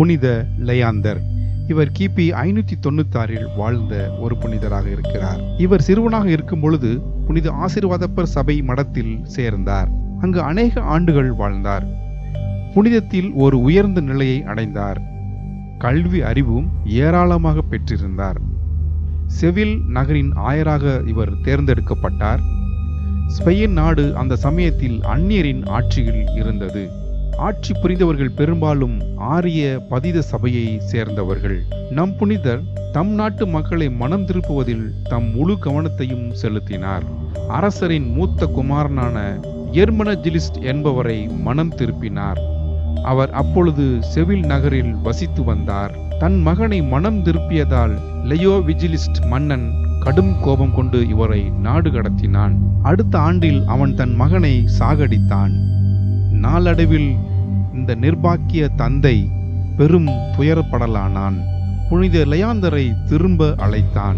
புனித லயாந்தர். இவர் கிபி ஐநூத்தி தொண்ணூத்தாறில் வாழ்ந்த ஒரு புனிதராக இருக்கிறார். இவர் சிறுவனாக இருக்கும் பொழுது புனித ஆசீர்வாதப்பர் சபை மடத்தில் சேர்ந்தார். அங்கு அநேக ஆண்டுகள் வாழ்ந்தார். புனிதத்தில் ஒரு உயர்ந்த நிலையை அடைந்தார். கல்வி அறிவும் ஏராளமாக பெற்றிருந்தார். செவில் நகரின் ஆயராக இவர் தேர்ந்தெடுக்கப்பட்டார். ஸ்பெயின் நாடு அந்த சமயத்தில் அந்நியரின் ஆட்சியில் இருந்தது. ஆட்சி புரிந்தவர்கள் பெரும்பாலும் ஆரிய பதித சபையை சேர்ந்தவர்கள். நம் புனிதர் தம் நாட்டு மக்களை மனம் திருப்புவதில் தம் முழு கவனத்தையும் செலுத்தினார். அரசரின் மூத்த குமாரனான எர்மனஜிலிஸ்ட் என்பவரை மனம் திருப்பினார். அவர் அப்பொழுது செவில் நகரில் வசித்து வந்தார். தன் மகனை மனம் திருப்பியதால் லெயோ விஜிலிஸ்ட் மன்னன் கடும் கோபம் கொண்டு இவரை நாடு கடத்தினான். அடுத்த ஆண்டில் அவன் தன் மகனை சாகடித்தான். நாளடைவில் இந்த நிர்பாக்கிய தந்தை பெரும் துயரப்படலானான். புனித லயாந்தரை திரும்ப அழைத்தான்.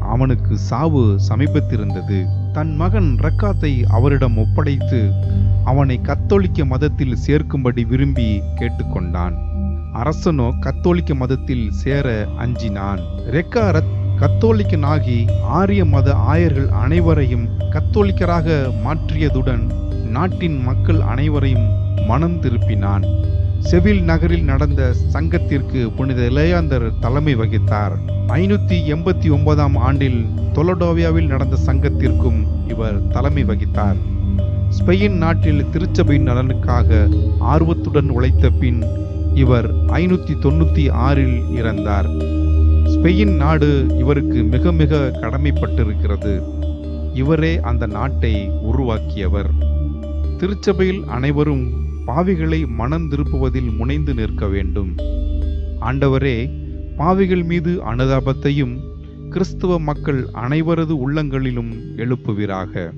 அவனுக்கு சாவு சமீபத்திருந்தது. தன் மகன் ரக்காத்தை அவரிடம் ஒப்படைத்து அவனை கத்தோலிக்க மதத்தில் சேர்க்கும்படி விரும்பி கேட்டுக்கொண்டான். அரசனோ கத்தோலிக்க மதத்தில் சேர அஞ்சினான். ரெக்கா ரத் கத்தோலிக்கனாகி ஆரிய மத ஆயர்கள் அனைவரையும் கத்தோலிக்கராக மாற்றியதுடன் நாட்டின் மக்கள் அனைவரையும் மனம் திருப்பினான். செவில் நகரில் நடந்த சங்கத்திற்கு புனித இளையாந்தர் தலைமை வகித்தார். ஐநூத்தி எண்பத்தி ஒன்பதாம் ஆண்டில் தொலடோவியாவில் நடந்த சங்கத்திற்கும் இவர் தலைமை வகித்தார். ஸ்பெயின் நாட்டில் திருச்சபையின் நலனுக்காக ஆர்வத்துடன் உழைத்த பின் இவர் ஐநூத்தி தொண்ணூத்தி ஆறில் இறந்தார். ஸ்பெயின் நாடு இவருக்கு மிக மிக கடமைப்பட்டிருக்கிறது. இவரே அந்த நாட்டை உருவாக்கியவர். திருச்சபையில் அனைவரும் பாவிகளை மனம் திருப்புவதில் முனைந்து நிற்க வேண்டும். ஆண்டவரே பாவிகள் மீது அனுதாபத்தையும் கிறிஸ்துவ மக்கள் அனைவரது உள்ளங்களிலும் எழுப்புவீராக.